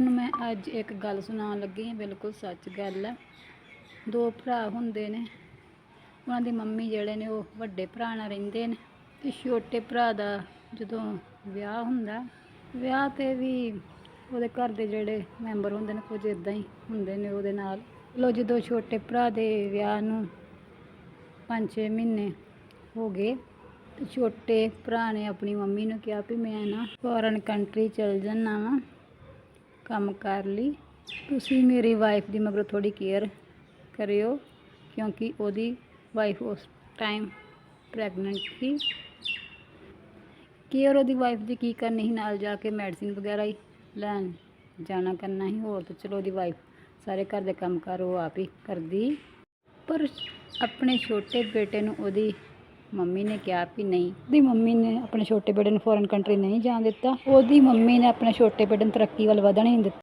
ਤੁਹਾਨੂੰ ਮੈਂ ਅੱਜ ਇੱਕ ਗੱਲ ਸੁਣਾਉਣ ਲੱਗੀ ਹਾਂ, ਬਿਲਕੁਲ ਸੱਚ ਗੱਲ ਹੈ। ਦੋ ਭਰਾ ਹੁੰਦੇ ਨੇ। ਉਹਨਾਂ ਦੀ ਮੰਮੀ ਜਿਹੜੇ ਨੇ, ਉਹ ਵੱਡੇ ਭਰਾ ਨਾਲ ਰਹਿੰਦੇ ਨੇ ਤੇ ਛੋਟੇ ਭਰਾ ਦਾ ਜਦੋਂ ਵਿਆਹ ਹੁੰਦਾ, ਵਿਆਹ ਤੇ ਵੀ ਉਹਦੇ ਘਰ ਦੇ ਜਿਹੜੇ ਮੈਂਬਰ ਹੁੰਦੇ ਨੇ, ਕੁਝ ਇਦਾਂ ਹੀ ਹੁੰਦੇ ਨੇ ਉਹਦੇ ਨਾਲ। ਲੋ, ਜਦੋਂ ਛੋਟੇ ਭਰਾ ਦੇ ਵਿਆਹ ਨੂੰ 5-6 ਮਹੀਨੇ ਹੋ ਗਏ ਤੇ ਛੋਟੇ ਭਰਾ ਨੇ ਆਪਣੀ ਮੰਮੀ ਨੂੰ ਕਿਹਾ ਵੀ ਮੈਂ ਨਾ ਫੋਰਨ ਕੰਟਰੀ ਚਲ ਜਾਣਾ ਵਾਂ। ਕੰਮ ਕਰ ਲਈ। ਤੁਸੀਂ ਮੇਰੀ ਵਾਈਫ ਦੀ ਮਗਰ ਥੋੜੀ ਕੇਅਰ ਕਰਿਓ, ਕਿਉਂਕਿ ਉਹਦੀ ਵਾਈਫ ਉਸ ਟਾਈਮ ਪ੍ਰੈਗਨੈਂਟ ਸੀ। ਕੇਅਰ ਉਹਦੀ ਵਾਈਫ ਦੀ ਕੀ ਕਰਨੀ ਸੀ? ਨਾਲ ਜਾ ਕੇ ਮੈਡੀਸਿਨ ਵਗੈਰਾ ਹੀ ਲੈਣ ਜਾਣਾ ਕਰਨਾ ਹੀ ਹੋਰ ਤਾਂ ਚਲੋ ਉਹਦੀ ਵਾਈਫ ਸਾਰੇ ਘਰ ਦੇ ਕੰਮ ਕਾਰ ਉਹ ਆਪ ਹੀ ਕਰਦੀ। ਪਰ ਆਪਣੇ ਛੋਟੇ ਬੇਟੇ ਨੂੰ ਉਹਦੀ ਮੰਮੀ ਨੇ ਕਿਹਾ ਵੀ ਨਹੀਂ, ਉਹਦੀ ਮੰਮੀ ਨੇ ਆਪਣੇ ਛੋਟੇ ਬੇਟੇ ਨੂੰ ਫੋਰਨ ਕੰਟਰੀ ਨਹੀਂ ਜਾਣ ਦਿੱਤਾ, ਉਹਦੀ ਮੰਮੀ ਨੇ ਆਪਣੇ ਛੋਟੇ ਬੇਟੇ ਨੂੰ ਤਰੱਕੀ ਵੱਲ ਵਧਣ ਹੀ ਨਹੀਂ ਦਿੱਤਾ।